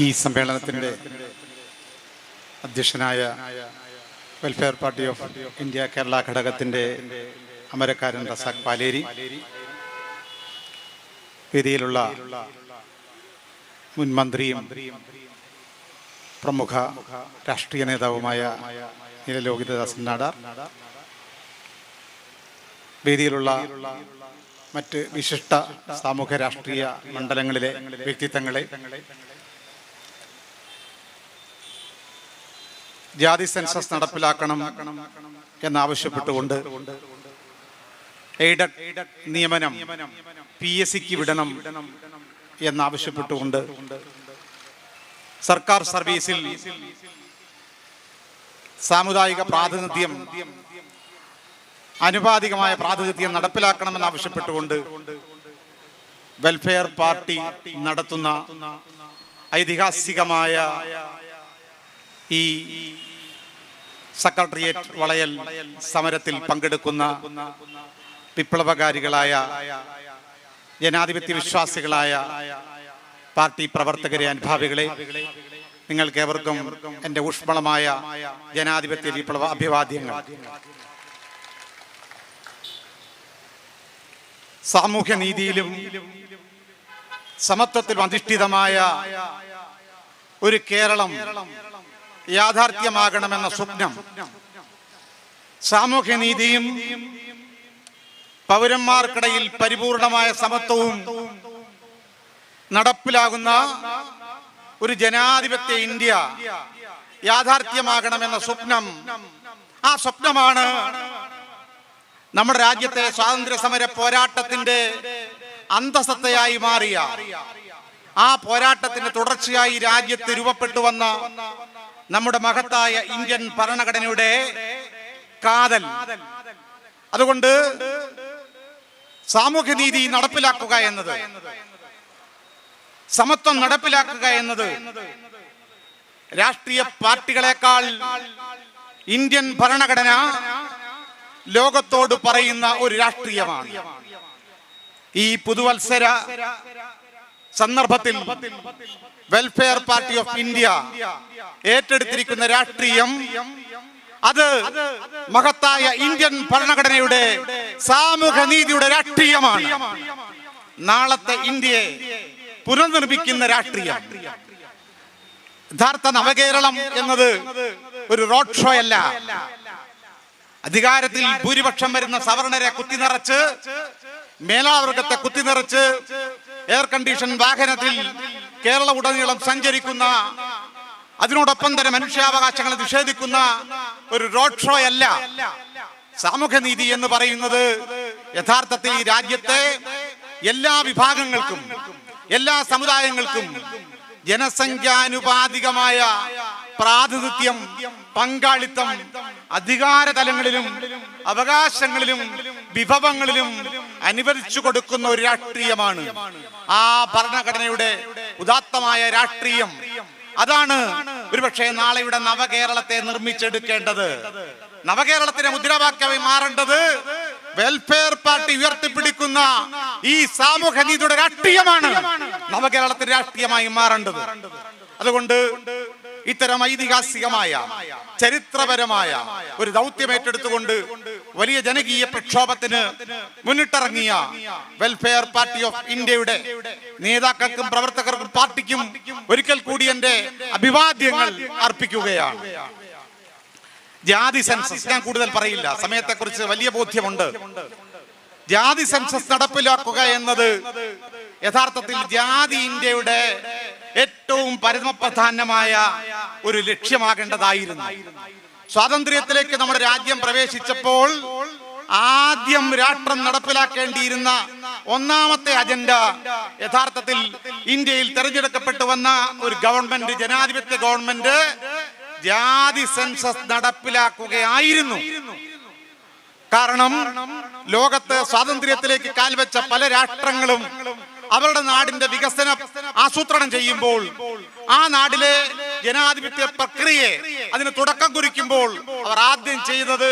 ഈ സമ്മേളനത്തിന്റെ അധ്യക്ഷനായ welfare party of India Kerala ഘടകത്തിന്റെ അമരക്കാരൻ റസാഖ് പാലേരി വേദിയിലുള്ള മുൻമന്ത്രിയും പ്രമുഖ രാഷ്ട്രീയ നേതാവുമായ നീലലോകിതദാസൻ നാടാർ വേദിയിലുള്ള മറ്റ് വിശിഷ്ട സാമൂഹ്യ രാഷ്ട്രീയ മണ്ഡലങ്ങളിലെ വ്യക്തിത്വങ്ങളെ ജാതി സെൻസസ് നടപ്പിലാക്കണം എന്നാവശ്യപ്പെട്ടുകൊണ്ട് എയ്ഡഡ് നിയമനം പി എസ് സിക്ക് വിടണം എന്നാവശ്യപ്പെട്ടുകൊണ്ട് സർക്കാർ സർവീസിൽ സാമുദായിക പ്രാതിനിധ്യം അനുപാതികമായ പ്രാതിനിധ്യം നടപ്പിലാക്കണമെന്ന് ആവശ്യപ്പെട്ടുകൊണ്ട് വെൽഫെയർ പാർട്ടി നടത്തുന്ന ഐതിഹാസികമായ ഈ സെക്രട്ടേറിയറ്റ് വളയൽ സമരത്തിൽ പങ്കെടുക്കുന്ന വിപ്ലവകാരികളായ ജനാധിപത്യ വിശ്വാസികളായ പാർട്ടി പ്രവർത്തകരെ അനുഭാവികളെ നിങ്ങൾക്ക് ഏവർക്കും എന്റെ ഊഷ്മളമായ ജനാധിപത്യ വിപ്ലവ അഭിവാദ്യങ്ങൾ. സാമൂഹ്യ നീതിയിലും സമത്വത്തിലും അധിഷ്ഠിതമായ ഒരു കേരളം യാഥാർത്ഥ്യമാകണമെന്ന സ്വപ്നം. സാമൂഹ്യ നീതിയും പൗരന്മാർക്കിടയിൽ പരിപൂർണമായ സമത്വവും നടപ്പിലാകുന്ന ഒരു ജനാധിപത്യ ഇന്ത്യ യാഥാർത്ഥ്യമാകണമെന്ന സ്വപ്നം. ആ സ്വപ്നമാണ് നമ്മുടെ രാജ്യത്തെ സ്വാതന്ത്ര്യ സമര പോരാട്ടത്തിന്റെ അന്തസത്തയായി മാറിയ ആ പോരാട്ടത്തിന്റെ തുടർച്ചയായി രാജ്യത്ത് രൂപപ്പെട്ടു വന്ന നമ്മുടെ മഹത്തായ ഇന്ത്യൻ ഭരണഘടനയുടെ കാതൽ. അതുകൊണ്ട് സാമൂഹ്യനീതി നടപ്പിലാക്കുക എന്നത് സമത്വം നടപ്പിലാക്കുക എന്നത് രാഷ്ട്രീയ പാർട്ടികളെക്കാൾ ഇന്ത്യൻ ഭരണഘടന ലോകത്തോട് പറയുന്ന ഒരു രാഷ്ട്രീയമാണ്. ഈ പുതുവത്സര സന്ദർഭത്തിൽ വെൽഫെയർ പാർട്ടി ഓഫ് ഇന്ത്യ ഏറ്റെടുത്തിരിക്കുന്ന രാഷ്ട്രീയം അത് മഹത്തായ ഇന്ത്യൻ ഭരണഘടനയുടെ സാമൂഹ്യ നീതിയുടെ രാഷ്ട്രീയമാണ്. നാളത്തെ ഇന്ത്യയെ പുനർനിർമ്മിക്കുന്ന രാഷ്ട്രീയം. യഥാർത്ഥ നവകേരളം എന്നത് ഒരു റോഡ് ഷോ അല്ല. അധികാരത്തിൽ ഭൂരിപക്ഷം വരുന്ന സവർണരെ കുത്തിനിറച്ച് മേലാവർഗത്തെ കുത്തിനിറച്ച് എയർ കണ്ടീഷൻ വാഹനത്തിൽ കേരള ഉടനീളം സഞ്ചരിക്കുന്ന അതിനോടൊപ്പം തന്നെ മനുഷ്യാവകാശങ്ങളെ നിഷേധിക്കുന്ന ഒരു റോഡ് ഷോ അല്ല. സാമൂഹ്യനീതി എന്ന് പറയുന്നത് യഥാർത്ഥത്തിൽ ഈ രാജ്യത്തെ എല്ലാ വിഭാഗങ്ങൾക്കും എല്ലാ സമുദായങ്ങൾക്കും ജനസംഖ്യാനുപാതികമായ പ്രാതിനിധ്യം പങ്കാളിത്തം അധികാര തലങ്ങളിലും അവകാശങ്ങളിലും വിഭവങ്ങളിലും അനുവദിച്ചു കൊടുക്കുന്ന ഒരു രാഷ്ട്രീയമാണ്. ആ ഭരണഘടനയുടെ ഉദാത്തമായ രാഷ്ട്രീയം. അതാണ് ഒരുപക്ഷെ നാളെയുടെ നവകേരളത്തെ നിർമ്മിച്ചെടുക്കേണ്ടത്. നവകേരളത്തിന്റെ മുദ്രാവാക്യമായി മാറേണ്ടത് വെൽഫെയർ പാർട്ടി ഉയർത്തിപ്പിടിക്കുന്ന ഈ സാമൂഹ്യ നീതിയുടെ രാഷ്ട്രീയമാണ് നവകേരളത്തിന്റെ രാഷ്ട്രീയമായി മാറേണ്ടത്. അതുകൊണ്ട് ഇത്തരം ഐതിഹാസികമായ ചരിത്രപരമായ ഒരു ദൗത്യം ഏറ്റെടുത്തുകൊണ്ട് വലിയ ജനകീയ പ്രക്ഷോഭത്തിന് മുന്നിട്ടിറങ്ങിയ വെൽഫെയർ പാർട്ടി ഓഫ് ഇന്ത്യയുടെ നേതാക്കൾക്കും പ്രവർത്തകർക്കും പാർട്ടിക്കും ഒരിക്കൽ കൂടി എന്റെ അഭിവാദ്യങ്ങൾ അർപ്പിക്കുകയാണ്. ജാതി സെൻസസ് ഞാൻ കൂടുതൽ പറയില്ല. സമയത്തെക്കുറിച്ച് വലിയ ബോധ്യമുണ്ട്. ജാതി സെൻസസ് നടപ്പിലാക്കുക എന്നത് യഥാർത്ഥത്തിൽ ജാതി ഇന്ത്യയുടെ ഏറ്റവും പരമപ്രധാനമായ ഒരു ലക്ഷ്യമാകേണ്ടതായിരുന്നു. സ്വാതന്ത്ര്യത്തിലേക്ക് നമ്മുടെ രാജ്യം പ്രവേശിച്ചപ്പോൾ ആദ്യം രാഷ്ട്രം നടപ്പിലാക്കേണ്ടിയിരുന്ന ഒന്നാമത്തെ അജണ്ട യഥാർത്ഥത്തിൽ ഇന്ത്യയിൽ തെരഞ്ഞെടുക്കപ്പെട്ടു വന്ന ഒരു ഗവൺമെന്റ് ജനാധിപത്യ ഗവൺമെന്റ് ജാതി സെൻസസ് നടപ്പിലാക്കുകയായിരുന്നു. കാരണം ലോകത്ത് സ്വാതന്ത്ര്യത്തിലേക്ക് കാൽവെച്ച പല രാഷ്ട്രങ്ങളും അവരുടെ നാടിന്റെ വികസനം ആസൂത്രണം ചെയ്യുമ്പോൾ ആ നാടിലെ ജനാധിപത്യ പ്രക്രിയയെ അതിന് തുടക്കം കുറിക്കുമ്പോൾ അവർ ആദ്യം ചെയ്തത്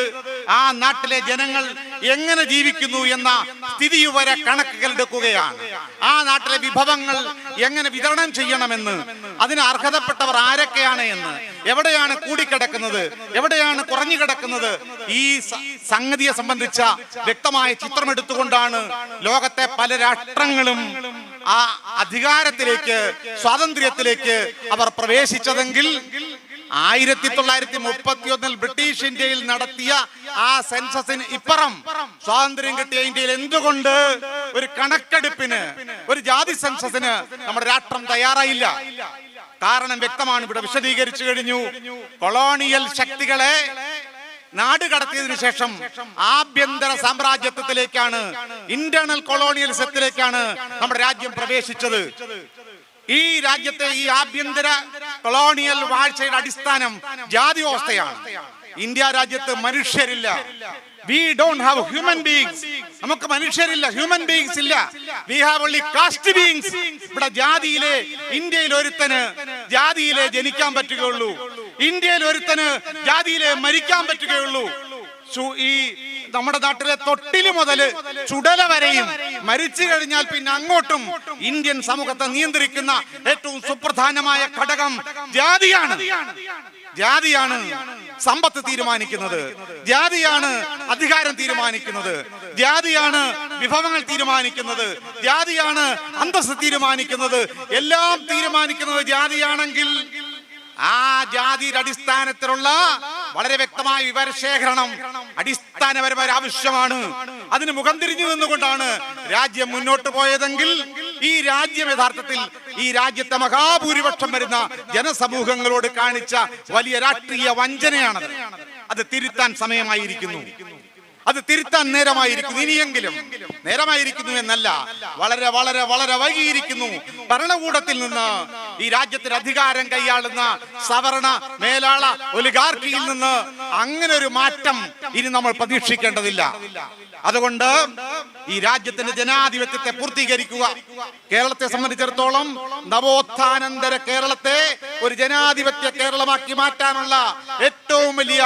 ആ നാട്ടിലെ ജനങ്ങൾ എങ്ങനെ ജീവിക്കുന്നു എന്ന സ്ഥിതി വരെ കണക്കുകൾ എടുക്കുകയാണ് ആ നാട്ടിലെ വിഭവങ്ങൾ എങ്ങനെ വിതരണം ചെയ്യണമെന്ന് അതിന് അർഹതപ്പെട്ടവർ ആരൊക്കെയാണ് എന്ന് എവിടെയാണ് കൂടിക്കിടക്കുന്നത് എവിടെയാണ് കുറഞ്ഞു കിടക്കുന്നത് ഈ സംഗതിയെ സംബന്ധിച്ച വ്യക്തമായ ചിത്രം എടുത്തുകൊണ്ടാണ് ലോകത്തെ പല രാഷ്ട്രങ്ങളും ആ അധികാരത്തിലേക്ക് സ്വാതന്ത്ര്യത്തിലേക്ക് അവർ പ്രവേശിച്ചതെങ്കിൽ ആയിരത്തി തൊള്ളായിരത്തി മുപ്പത്തി ഒന്നിൽ ബ്രിട്ടീഷ് ഇന്ത്യയിൽ നടത്തിയ ആ സെൻസസിന് ഇപ്പുറം സ്വാതന്ത്ര്യം കിട്ടിയ ഇന്ത്യയിൽ എന്തുകൊണ്ട് ഒരു കണക്കെടുപ്പിന് ഒരു ജാതി സെൻസസിന് നമ്മുടെ രാഷ്ട്രം തയ്യാറായില്ല? കാരണം വ്യക്തമാണ് ഇവിടെ വിശദീകരിച്ചു കഴിഞ്ഞു. കൊളോണിയൽ ശക്തികളെ നാട് കടത്തിയതിനു ശേഷം ആഭ്യന്തര സാമ്രാജ്യത്വത്തിലേക്കാണ് ഇന്റേണൽ കൊളോണിയലിസത്തിലേക്കാണ് നമ്മുടെ രാജ്യം പ്രവേശിച്ചത്. ഈ രാജ്യത്തെ ഈ ആഭ്യന്തര കൊളോണിയൽ വാഴ്ചയുടെ അടിസ്ഥാനം ജാതി വ്യവസ്ഥയാണ്. ഇന്ത്യ രാജ്യത്ത് മനുഷ്യരില്ല. We don't have human beings നമുക്ക് മനുഷ്യരില്ല ഹ്യൂമൻ ബീങ്സ് ഇല്ല. We have only caste beings ഇവിടെ ജാതിയിലെ ഇന്ത്യയിൽ ഒരുത്തന് ജാതിയിലെ ജനിക്കാൻ പറ്റുകയുള്ളൂ. ഇന്ത്യയിൽ ഒരുത്തന് ജാതിയിലെ മരിക്കാൻ പറ്റുകയുള്ളൂ. ഈ നമ്മുടെ നാട്ടിലെ തൊട്ടിൽ മുതൽ ചുടല വരെയും മരിച്ചു കഴിഞ്ഞാൽ പിന്നെ അങ്ങോട്ടും ഇന്ത്യൻ സമൂഹത്തെ നിയന്ത്രിക്കുന്ന ഏറ്റവും സുപ്രധാനമായ ഘടകം ജാതിയാണ്. ജാതിയാണ് സമ്പത്ത് തീരുമാനിക്കുന്നത്. ജാതിയാണ് അധികാരം തീരുമാനിക്കുന്നത്. ജാതിയാണ് വിഭവങ്ങൾ തീരുമാനിക്കുന്നത്. ജാതിയാണ് അന്തസ്സ് തീരുമാനിക്കുന്നത്. എല്ലാം തീരുമാനിക്കുന്നത് ജാതിയാണെങ്കിൽ ആ ജാതിയുടെ അടിസ്ഥാനത്തിലുള്ള വളരെ വ്യക്തമായ വിവരശേഖരണം അടിസ്ഥാനപരമായ ആവശ്യമാണ്. അതിന് മുഖം തിരിഞ്ഞു നിന്നുകൊണ്ടാണ് രാജ്യം മുന്നോട്ട് പോയതെങ്കിൽ ഈ രാജ്യം യഥാർത്ഥത്തിൽ ഈ രാജ്യത്തെ മഹാഭൂരിപക്ഷം വരുന്ന ജനസമൂഹങ്ങളോട് കാണിച്ച വലിയ രാഷ്ട്രീയ വഞ്ചനയാണത്. അത് തിരുത്താൻ സമയമായിരിക്കുന്നു. അത് തിരുത്താൻ നേരമായിരിക്കുന്നു. ഇനിയെങ്കിലും നേരമായിരിക്കുന്നു എന്നല്ല വളരെ വളരെ വളരെ വൈകിയിരിക്കുന്നു. ഭരണകൂടത്തിൽ നിന്ന് ഈ രാജ്യത്തിന് അധികാരം കൈയാളുന്ന സവർണ മേലാള ഒലിഗാർക്കിയിൽ നിന്ന് അങ്ങനെ ഒരു മാറ്റം ഇനി നമ്മൾ പ്രതീക്ഷിക്കേണ്ടതില്ല. അതുകൊണ്ട് ഈ രാജ്യത്തിന്റെ ജനാധിപത്യത്തെ പൂർത്തീകരിക്കുക. കേരളത്തെ സംബന്ധിച്ചിടത്തോളം നവോത്ഥാനന്തര കേരളത്തെ ഒരു ജനാധിപത്യ കേരളമാക്കി മാറ്റാനുള്ള ഏറ്റവും വലിയ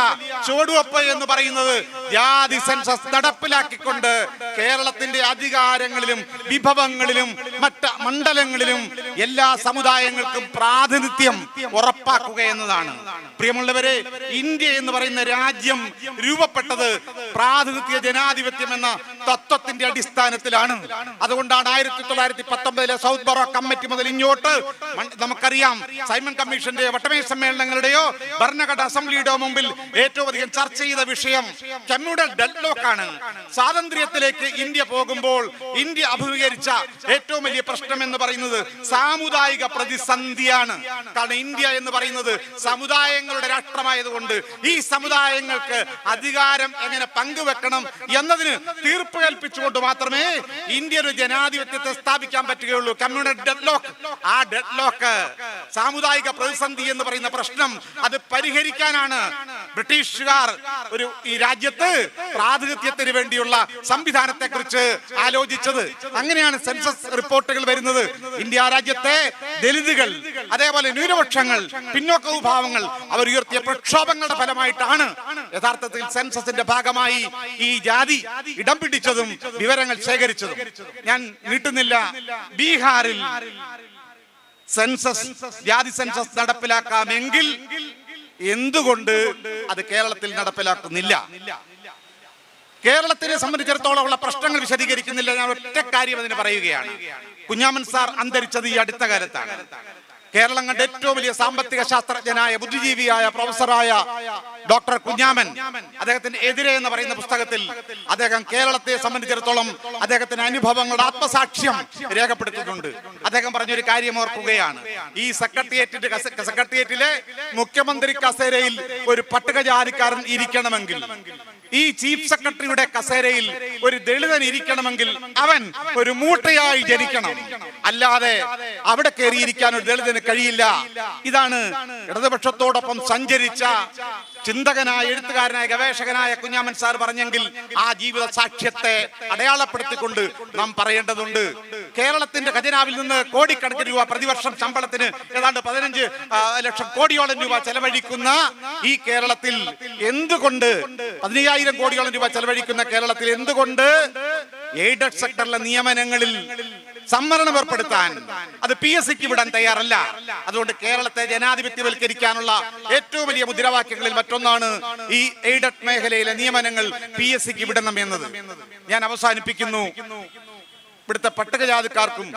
ചുവടുവപ്പ് എന്ന് പറയുന്നത് ജാതി സെൻസസ് നടപ്പിലാക്കിക്കൊണ്ട് കേരളത്തിന്റെ അധികാരങ്ങളിലും വിഭവങ്ങളിലും മറ്റ് മണ്ഡലങ്ങളിലും എല്ലാ സമുദായങ്ങൾക്കും പ്രാതിനിധ്യം ഉറപ്പാക്കുക എന്നതാണ്. പ്രിയമുള്ളവരെ ഇന്ത്യ എന്ന് പറയുന്ന രാജ്യം രൂപപ്പെട്ടത് പ്രാതിനിധ്യ ജനാധിപത്യം എന്ന തത്വത്തിന്റെ അടിസ്ഥാനത്തിലാണ്. അതുകൊണ്ടാണ് ആയിരത്തി തൊള്ളായിരത്തി പത്തൊമ്പതിലെ സൗത്ത് ബറോ കമ്മിറ്റി മുതൽ ഇങ്ങോട്ട് നമുക്കറിയാം സൈമൺ കമ്മീഷന്റെ വട്ടമേശ സമ്മേളനങ്ങളുടെയോ ഭരണഘടന അസംബ്ലിയുടെയോ മുമ്പിൽ ഏറ്റവും അധികം ചർച്ച ചെയ്ത വിഷയം കമ്മ്യൂണൽ ഡെഡ്ലോക്ക് ആണ് സ്വാതന്ത്ര്യത്തിലേക്ക് ഇന്ത്യ പോകുമ്പോൾ ഇന്ത്യ അഭിമുഖീകരിച്ച ഏറ്റവും വലിയ പ്രശ്നം എന്ന് പറയുന്നത് സാമുദായിക പ്രതിസന്ധിയാണ് കാരണം ഇന്ത്യ എന്ന് പറയുന്നത് സമുദായങ്ങളുടെ രാഷ്ട്രമായതുകൊണ്ട് ഈ സമുദായങ്ങൾക്ക് അധികാരം എങ്ങനെ പങ്കുവെക്കണം എന്നതിന് തീർപ്പ് കൽപ്പിച്ചുകൊണ്ട് മാത്രമേ ഇന്ത്യ ഒരു ജനാധിപത്യത്തെ സ്ഥാപിക്കാൻ പറ്റുകയുള്ളൂ. കമ്മ്യൂണിറ്റി ഡെഡ് ലോക്ക് ആ ഡെഡ് ലോക്ക് സാമുദായിക പ്രതിസന്ധി എന്ന് പറയുന്ന പ്രശ്നം അത് പരിഹരിക്കാനാണ് ബ്രിട്ടീഷുകാർ ഒരു ഈ രാജ്യത്ത് പ്രാതിനിധ്യത്തിന് വേണ്ടിയുള്ള സംവിധാനത്തെ കുറിച്ച് ആലോചിച്ചത്. അങ്ങനെയാണ് സെൻസസ് റിപ്പോർട്ടുകൾ വരുന്നത്. ഇന്ത്യ രാജ്യത്തെ ദലിതുകൾ അതേപോലെ ന്യൂനപക്ഷങ്ങൾ പിന്നോക്ക വിഭാഗങ്ങൾ അവർ ഉയർത്തിയ പ്രക്ഷോഭങ്ങളുടെ ഫലമായിട്ടാണ് യഥാർത്ഥത്തിൽ സെൻസസിന്റെ ഭാഗമായി ഈ ജാതി ഇടം പിടിച്ചതും വിവരങ്ങൾ ശേഖരിച്ചതും. ഞാൻ നീട്ടുന്നില്ല. ബീഹാറിൽ സെൻസസ് ജാതി സെൻസസ് നടപ്പിലാക്കാമെങ്കിൽ എന്തുകൊണ്ട് അത് കേരളത്തിൽ നടപ്പിലാക്കുന്നില്ല. കേരളത്തിനെ സംബന്ധിച്ചിടത്തോളം ഉള്ള പ്രശ്നങ്ങൾ വിശദീകരിക്കുന്നില്ല. ഞാൻ ഒറ്റ കാര്യം അതിന് പറയുകയാണ്. കുഞ്ഞാമൻ സാർ അന്തരിച്ചത് ഈ അടുത്ത കാലത്താണ്. കേരളം കണ്ട ഏറ്റവും വലിയ സാമ്പത്തിക ശാസ്ത്രജ്ഞനായ ബുദ്ധിജീവിയായ പ്രൊഫസറായ ഡോക്ടർ കുഞ്ഞാമൻ അദ്ദേഹത്തിന്റെ എതിരെ എന്ന് പറയുന്ന പുസ്തകത്തിൽ അദ്ദേഹം കേരളത്തെ സംബന്ധിച്ചിടത്തോളം അദ്ദേഹത്തിന്റെ അനുഭവങ്ങളുടെ ആത്മസാക്ഷ്യം രേഖപ്പെടുത്തിയിട്ടുണ്ട്. അദ്ദേഹം പറഞ്ഞൊരു കാര്യം ഓർക്കുകയാണ്. ഈ സെക്രട്ടേറിയറ്റിന്റെ സെക്രട്ടേറിയറ്റിലെ മുഖ്യമന്ത്രി കസേരയിൽ ഒരു പട്ടികജാതിക്കാരൻ ഇരിക്കണമെങ്കിൽ ഈ ചീഫ് സെക്രട്ടറിയുടെ കസേരയിൽ ഒരു ദളിതൻ ഇരിക്കണമെങ്കിൽ അവൻ ഒരു മൂട്ടയായി ജനിക്കണം. അല്ലാതെ അവിടെ കയറിയിരിക്കാൻ ഒരു ദളിതന് കഴിയില്ല. ഇതാണ് ഇടതുപക്ഷത്തോടൊപ്പം സഞ്ചരിച്ച ചിന്തകനായ എഴുത്തുകാരനായ ഗവേഷകനായ കുഞ്ഞാമൻ സാർ പറഞ്ഞെങ്കിൽ ആ ജീവിത സാക്ഷ്യത്തെ അടയാളപ്പെടുത്തിക്കൊണ്ട് നാം പറയേണ്ടതുണ്ട്. കേരളത്തിന്റെ ഖജനാവിൽ നിന്ന് കോടിക്കണക്കിന് രൂപ പ്രതിവർഷം ശമ്പളത്തിന് ഏതാണ്ട് പതിനഞ്ച് ലക്ഷം കോടിയോളം രൂപ ചെലവഴിക്കുന്ന ഈ കേരളത്തിൽ എന്തുകൊണ്ട് പതിനയ്യായിരം കോടിയോളം രൂപ ചെലവഴിക്കുന്ന കേരളത്തിൽ എന്തുകൊണ്ട് എയ്ഡഡ് സെക്ടറിലെ നിയമനങ്ങളിൽ സംവരണം ഏർപ്പെടുത്താൻ അത് പി എസ് സിക്ക് വിടാൻ തയ്യാറല്ല. അതുകൊണ്ട് കേരളത്തെ ജനാധിപത്യവൽക്കരിക്കാനുള്ള ഏറ്റവും വലിയ മുദ്രാവാക്യങ്ങളിൽ മറ്റൊന്നാണ് ഈ എയ്ഡഡ് മേഖലയിലെ നിയമനങ്ങൾ പി എസ് സിക്ക് വിടണം എന്നത്. ഞാൻ അവസാനിപ്പിക്കുന്നു. ഇവിടുത്തെ പട്ടികജാതിക്കാർക്കും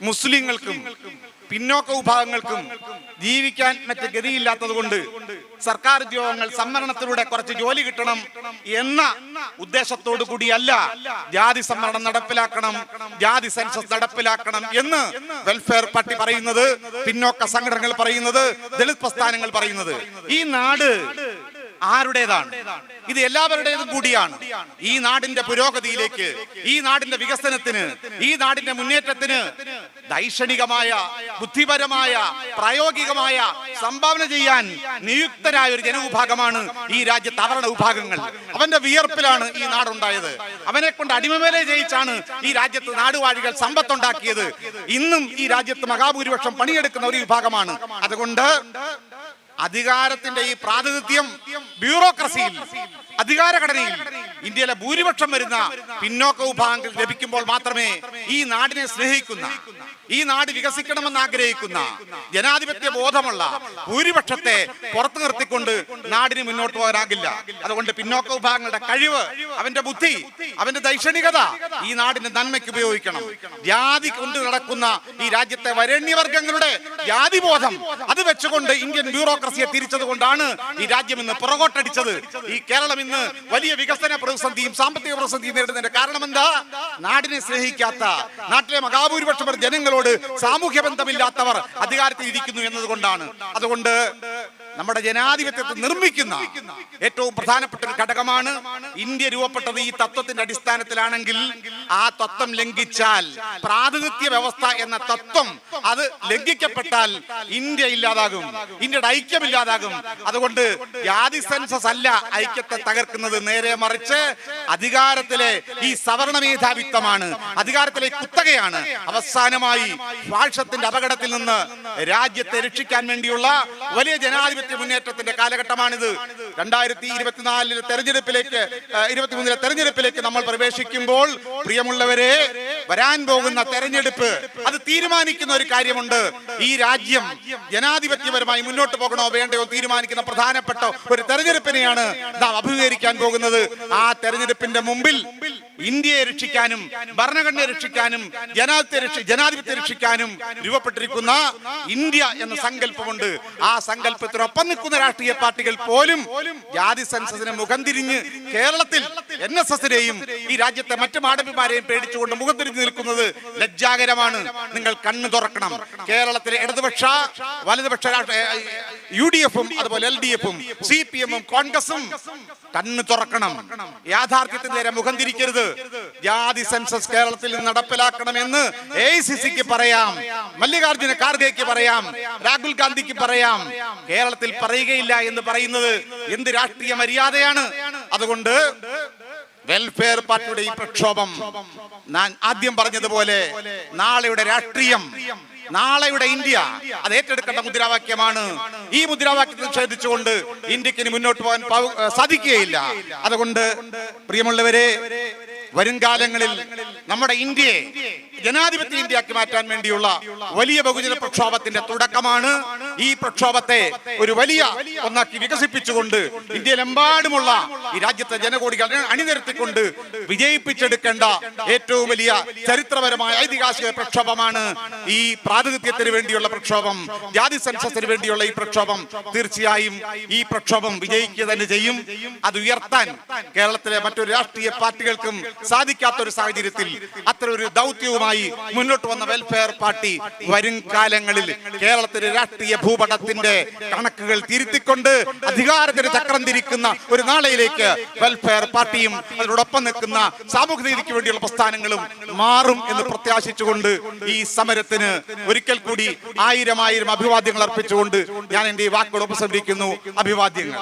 മുസ്ലിങ്ങൾക്കും പിന്നോക്ക വിഭാഗങ്ങൾക്കും ജീവിക്കാൻ മറ്റ് ഗതിയില്ലാത്തത് കൊണ്ട് സർക്കാർ ഉദ്യോഗങ്ങൾ സംവരണത്തിലൂടെ കുറച്ച് ജോലി കിട്ടണം എന്ന ഉദ്ദേശത്തോടു കൂടിയല്ല ജാതി സംവരണം നടപ്പിലാക്കണം ജാതി സെൻസസ് നടപ്പിലാക്കണം എന്ന് വെൽഫെയർ പാർട്ടി പറയുന്നത് പിന്നോക്ക സംഘടനകൾ പറയുന്നത് ദളിത് പ്രസ്ഥാനങ്ങൾ പറയുന്നത്. ഈ നാട് ആരുടേതാണ്? ഇത് എല്ലാവരുടേതും കൂടിയാണ്. ഈ നാടിന്റെ പുരോഗതിയിലേക്ക് ഈ നാടിന്റെ വികസനത്തിന് ഈ നാടിന്റെ മുന്നേറ്റത്തിന് ദൈക്ഷണികമായ ബുദ്ധിപരമായ പ്രായോഗികമായ സംഭാവന ചെയ്യാൻ നിയുക്തരായ ഒരു ജനവിഭാഗമാണ് ഈ രാജ്യത്ത് അവരുടെ വിഭാഗങ്ങൾ. അവന്റെ വിയർപ്പിലാണ് ഈ നാടുണ്ടായത്. അവനെ കൊണ്ട് അടിമവേല ജയിച്ചാണ് ഈ രാജ്യത്ത് നാടുവാഴികൾ സമ്പത്തുണ്ടാക്കിയത്. ഇന്നും ഈ രാജ്യത്ത് മഹാഭൂരിപക്ഷം പണിയെടുക്കുന്ന ഒരു വിഭാഗമാണ്. അതുകൊണ്ട് അധികാരത്തിന്റെ ഈ പ്രാതിനിധ്യം ബ്യൂറോക്രസിയിൽ അധികാരഘടനയിൽ ഇന്ത്യയിലെ ഭൂരിപക്ഷം വരുന്ന പിന്നോക്ക വിഭാഗങ്ങൾ ലഭിക്കുമ്പോൾ മാത്രമേ ഈ നാടിനെ സ്നേഹിക്കുന്ന ഈ നാട് വികസിക്കണമെന്ന് ആഗ്രഹിക്കുന്ന ജനാധിപത്യ ബോധമുള്ള ഭൂരിപക്ഷത്തെ പുറത്തു നിർത്തിക്കൊണ്ട് നാടിന് മുന്നോട്ട് പോകാനാകില്ല. അതുകൊണ്ട് പിന്നോക്ക വിഭാഗങ്ങളുടെ കഴിവ് അവന്റെ ബുദ്ധി അവന്റെ ദൈക്ഷണികത ഈ നാടിന്റെ നന്മയ്ക്ക് ഉപയോഗിക്കണം. ജാതി കൊണ്ട് നടക്കുന്ന ഈ രാജ്യത്തെ വരണ്യവർഗങ്ങളുടെ ജാതിബോധം അത് വെച്ചുകൊണ്ട് ഇന്ത്യൻ ബ്യൂറോക്രസിയെ തിരിച്ചത് കൊണ്ടാണ് ഈ രാജ്യം ഇന്ന് പുറകോട്ടടിച്ചത്. ഈ കേരളം ഇന്ന് വലിയ വികസന പ്രതിസന്ധിയും സാമ്പത്തിക പ്രതിസന്ധിയും നേരിടുന്നതിന്റെ കാരണം എന്താ നാടിനെ സ്നേഹിക്കാത്ത നാട്ടിലെ മഹാഭൂരിപക്ഷം ജനങ്ങളോട് സാമൂഹ്യ ബന്ധമില്ലാത്തവർ അധികാരത്തിൽ ഇരിക്കുന്നു എന്നതുകൊണ്ടാണ്. അതുകൊണ്ട് നമ്മുടെ ജനാധിപത്യത്തെ നിർമ്മിക്കുന്ന ഏറ്റവും പ്രധാനപ്പെട്ട ഒരു ഘടകമാണ് ഇന്ത്യ രൂപപ്പെട്ടത് ഈ തത്വത്തിന്റെ അടിസ്ഥാനത്തിലാണെങ്കിൽ ആ തത്വം ലംഘിച്ചാൽ പ്രാതിനിധ്യ വ്യവസ്ഥ എന്ന തത്വം അത് ലംഘിക്കപ്പെട്ടാൽ ഇന്ത്യ ഇല്ലാതാകും. ഇന്ത്യയുടെ ഐക്യം ഇല്ലാതാകും. അതുകൊണ്ട് ജാതി സെൻസസ് അല്ല ഐക്യത്തെ തകർക്കുന്നത്. നേരെ മറിച്ച് അധികാരത്തിലെ ഈ സവർണ മേധാവിത്വമാണ്. അധികാരത്തിലെ കുത്തകയാണ്. അവസാനമായി ഭാഷത്തിന്റെ അപകടത്തിൽ നിന്ന് രാജ്യത്തെ രക്ഷിക്കാൻ വേണ്ടിയുള്ള വലിയ ജനാധിപത്യ മുന്നേറ്റത്തിന്റെ കാലഘട്ടമാണിത്. രണ്ടായിരത്തി ഇരുപത്തിനാലിലെ തെരഞ്ഞെടുപ്പിലേക്ക് ഇരുപത്തിമൂന്നിലെ തെരഞ്ഞെടുപ്പിലേക്ക് നമ്മൾ പ്രവേശിക്കുമ്പോൾ പ്രിയമുള്ളവരെ വരാൻ പോകുന്ന തെരഞ്ഞെടുപ്പ് അത് തീരുമാനിക്കുന്ന ഒരു കാര്യമുണ്ട്. ഈ രാജ്യം ജനാധിപത്യപരമായി മുന്നോട്ട് പോകണോ വേണ്ടയോ തീരുമാനിക്കുന്ന പ്രധാനപ്പെട്ട ഒരു തെരഞ്ഞെടുപ്പിനെയാണ് നാം അഭിമുഖീകരിക്കാൻ പോകുന്നത്. ആ തെരഞ്ഞെടുപ്പിന്റെ മുമ്പിൽ ഇന്ത്യയെ രക്ഷിക്കാനും ഭരണഘടനയെ രക്ഷിക്കാനും ജനാധിപത്യ ജനാധിപത്യം രക്ഷിക്കാനും രൂപപ്പെട്ടിരിക്കുന്ന ഇന്ത്യ എന്ന സങ്കല്പമുണ്ട്. ആ സങ്കല്പത്തിനൊപ്പം നിൽക്കുന്ന രാഷ്ട്രീയ പാർട്ടികൾ പോലും ജാതി സെൻസസിന് മുഖം തിരിഞ്ഞ് കേരളത്തിൽ എൻ എസ് എസിനെയും ഈ രാജ്യത്തെ മറ്റു മാടമ്പിമാരെയും പേടിച്ചുകൊണ്ട് മുഖം തിരിഞ്ഞു നിൽക്കുന്നത് ലജ്ജാകരമാണ്. നിങ്ങൾ കണ്ണു തുറക്കണം. കേരളത്തിലെ ഇടതുപക്ഷ വലതുപക്ഷ യു ഡി എഫും അതുപോലെ എൽ ഡി എഫും സി പി എമ്മും കോൺഗ്രസും കണ്ണു തുറക്കണം. യാഥാർത്ഥ്യത്തിന് നേരെ മുഖം തിരിക്കരുത്. ജാതി സെൻസസ് കേരളത്തിൽ നടപ്പിലാക്കണമെന്ന് എ സി സിക്ക് പറയാം മല്ലികാർജുന ഖാർഗെക്ക് പറയാം രാഹുൽ ഗാന്ധിക്ക് പറയാം. കേരളത്തിൽ പറയുകയില്ല എന്ന് പറയുന്നത് എന്ത് രാഷ്ട്രീയ മര്യാദയാണ്? അതുകൊണ്ട് വെൽഫെയർ പാർട്ടിയുടെ ഈ പ്രക്ഷോഭം ഞാൻ ആദ്യം പറഞ്ഞതുപോലെ നാളെയുടെ രാഷ്ട്രീയം നാളെയുടെ ഇന്ത്യ അത് ഏറ്റെടുക്കേണ്ട മുദ്രാവാക്യമാണ്. ഈ മുദ്രാവാക്യത്തിൽ നിഷേധിച്ചുകൊണ്ട് ഇന്ത്യയ്ക്ക് ഇനി മുന്നോട്ട് പോകാൻ സാധിക്കുകയില്ല. അതുകൊണ്ട് പ്രിയമുള്ളവരെ വരും കാലങ്ങളിൽ നമ്മുടെ ഇന്ത്യയെ ജനാധിപത്യ ഇന്ത്യയാക്കി മാറ്റാൻ വേണ്ടിയുള്ള വലിയ ബഹുജന പ്രക്ഷോഭത്തിന്റെ തുടക്കമാണ് ഈ പ്രക്ഷോഭത്തെ ഒരു വലിയ ഒന്നാക്കി വികസിപ്പിച്ചുകൊണ്ട് ഇന്ത്യയിലെമ്പാടുമുള്ള ഈ രാജ്യത്തെ ജനകോടികൾ അണിനിരത്തിക്കൊണ്ട് വിജയിപ്പിച്ചെടുക്കേണ്ട ഏറ്റവും വലിയ ചരിത്രപരമായ ഐതിഹാസിക പ്രക്ഷോഭമാണ് ഈ പ്രാതിനിധ്യത്തിന് വേണ്ടിയുള്ള പ്രക്ഷോഭം ജാതി സെൻസസിന് വേണ്ടിയുള്ള ഈ പ്രക്ഷോഭം. തീർച്ചയായും ഈ പ്രക്ഷോഭം വിജയിക്കുക തന്നെ ചെയ്യും. അത് ഉയർത്താൻ കേരളത്തിലെ മറ്റൊരു രാഷ്ട്രീയ പാർട്ടികൾക്കും സാധിക്കാത്ത ഒരു സാഹചര്യത്തിൽ അത്ര ഒരു ദൗത്യവുമായി മുന്നോട്ട് വന്ന വെൽഫെയർ പാർട്ടി വരും കാലങ്ങളിൽ കേരളത്തിലെ രാഷ്ട്രീയ ഭൂപടത്തിന്റെ കണക്കുകൾ തിരുത്തിക്കൊണ്ട് അധികാരത്തിന് ചക്രം തിരിക്കുന്ന ഒരു നാളയിലേക്ക് വെൽഫെയർ പാർട്ടിയും അതിനോടൊപ്പം നിൽക്കുന്ന സാമൂഹ്യ നീതിക്ക് വേണ്ടിയുള്ള പ്രസ്ഥാനങ്ങളും മാറും എന്ന് പ്രത്യാശിച്ചുകൊണ്ട് ഈ സമരത്തിന് ഒരിക്കൽ കൂടി ആയിരം ആയിരം അഭിവാദ്യങ്ങൾ അർപ്പിച്ചുകൊണ്ട് ഞാൻ എന്റെ ഈ വാക്കുകൾ ഉപസംഹരിക്കുന്നു അഭിവാദ്യങ്ങൾ.